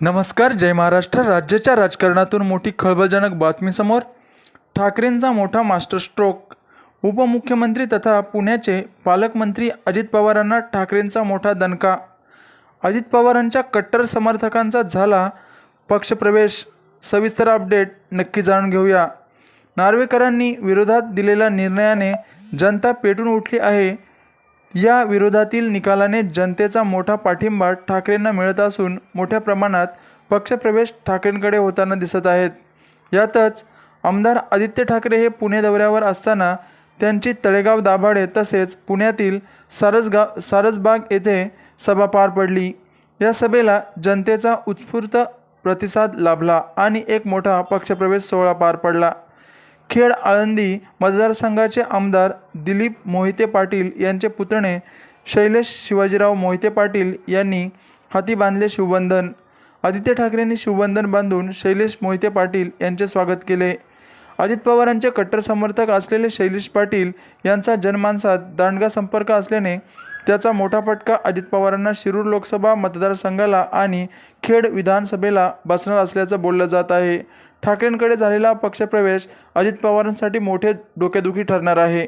नमस्कार जय महाराष्ट्र. राज्याच्या राजकारणातून मोठी खळबळजनक बातमी समोर. ठाकरेंचा मोठा मास्टरस्ट्रोक उपमुख्यमंत्री तथा पुण्याचे पालकमंत्री अजित पवारांना ठाकरेंचा मोठा दणका. अजित पवारांच्या कट्टर समर्थकांचा झाला पक्षप्रवेश. सविस्तर अपडेट नक्की जाणून घेऊया. नार्वेकरांनी विरोधात दिलेल्या निर्णयाने जनता पेटून उठली आहे. या विरोधातील निकालाने जनतेचा मोठा पाठिंबा ठाकरेंना मिळत असून मोठ्या प्रमाणात पक्षप्रवेश ठाकरेंकडे होताना दिसत आहेत. यातच आमदार आदित्य ठाकरे हे पुणे दौऱ्यावर असताना त्यांची तळेगाव दाभाडे तसेच पुण्यातील सारसगाव सारसबाग येथे सभा पार पडली. या सभेला जनतेचा उत्स्फूर्त प्रतिसाद लाभला आणि एक मोठा पक्षप्रवेश सोहळा पार पडला. खेड आळंदी मतदारसंघाचे आमदार दिलीप मोहिते पाटील यांचे पुतणे शैलेश शिवाजीराव मोहिते पाटील यांनी हाती बांधले शिवबंधन आदित्य ठाकरेंनी शिवबंधन बांधून शैलेश मोहिते पाटील यांचे स्वागत केले. अजित पवारांचे कट्टर समर्थक असलेले शैलेश पाटील यांचा जनमानसात दांडगा संपर्क असल्याने त्याचा मोठा फटका अजित पवारांना शिरूर लोकसभा मतदारसंघाला आणि खेड विधानसभेला बसणार असल्याचं बोललं जात आहे. ठाकरेंकडे झालेला पक्षप्रवेश अजित पवारांसाठी मोठे डोकेदुखी ठरणार आहे.